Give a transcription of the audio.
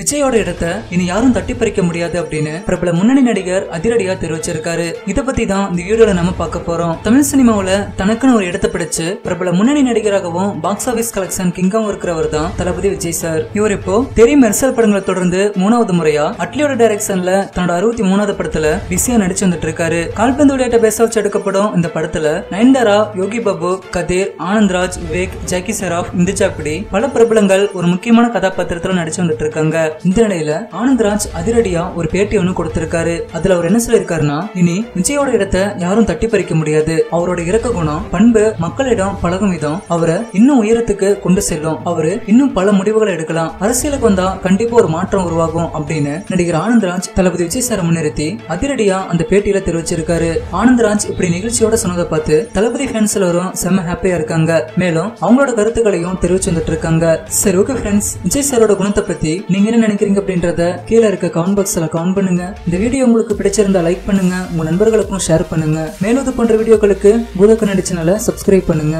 விஜயோட இடத்தை இனி யாரும் தட்டி பறிக்க முடியாது அப்படின்னு பிரபல முன்னணி நடிகர் அதிரடியா தெரிவிச்சிருக்காரு. இத பத்தி தான் இந்த வீடியோல நம்ம பார்க்க போறோம். தமிழ் சினிமாவில தனக்குன்னு ஒரு இடத்தை பிடிச்சு பிரபல முன்னணி நடிகராகவும் பாக்ஸ் ஆபீஸ் கலெக்ஷன் கிங்காவும் இருக்கிறவர் தான் தளபதி விஜய் சார் இவர் இப்போ தெரி மெர்சல் படங்களை தொடர்ந்து மூணாவது முறையா அட்லியோட டைரக்ஷன்ல தன்னோட அறுபத்தி மூணாவது படத்துல பிஸியா நடிச்சு வந்துட்டு இருக்காரு. கால்பந்து விளையாட்டை பேச வச்சு எடுக்கப்படும் இந்த படத்துல நயன்தாரா யோகி பாபு கதிர் ஆனந்த்ராஜ் விவேக் ஜாக்கி சராப் இந்துஜா பல பிரபலங்கள் ஒரு முக்கியமான கதாபாத்திரத்துல நடிச்சு வந்துட்டு இருக்காங்க. சொல்லியிருக்கார் இந்த நிலையில ஆனந்த்ராஜ் அதிரடியா ஒரு பேட்டி ஒண்ணு கொடுத்திருக்காரு. அதுல அவர் என்ன சொல்லியிருக்காருன்னா இனி விஜயோட இடத்தை யாரும் தட்டி பறிக்க முடியாது. அவரோட இறக்க குணம் பண்பு மக்களிடம் பழகும் விதம். அவரை இன்னும் உயரத்துக்கு கொண்டு செல்லும். அவரு இன்னும் பல முடிவுகளை எடுக்கலாம். அரசியலுக்கு வந்தா கண்டிப்பா ஒரு மாற்றம் உருவாகும் அப்படின்னு நடிகர் ஆனந்த்ராஜ் தளபதி விஜய் சார் முன்னிறுத்தி அதிரடியா அந்த பேட்டியில தெரிவிச்சிருக்காரு. ஆனந்த்ராஜ் இப்படி நிகழ்ச்சியோட சொன்னதை பார்த்து தளபதி ஃபேன்ஸ் எல்லாரும் செம்ம ஹாப்பியா இருக்காங்க. மேலும் அவங்களோட கருத்துக்களையும் தெரிவிச்சு வந்துட்டு இருக்காங்க. சரி ஓகே ஃப்ரெண்ட்ஸ் விஜய் சாரோட குணத்தை பத்தி நீங்க என்ன நினைக்கிறீங்க அப்படின்றத கீழே இருக்க கமெண்ட் பாக்ஸ்ல கமெண்ட் பண்ணுங்க. இந்த வீடியோ உங்களுக்கு பிடிச்சிருந்தா லைக் பண்ணுங்க. உங்க நண்பர்களுக்கும் ஷேர் பண்ணுங்க. மேலும் இது போன்ற வீடியோக்களுக்கு பூதக்க சேனலை சப்ஸ்கிரைப் பண்ணுங்க.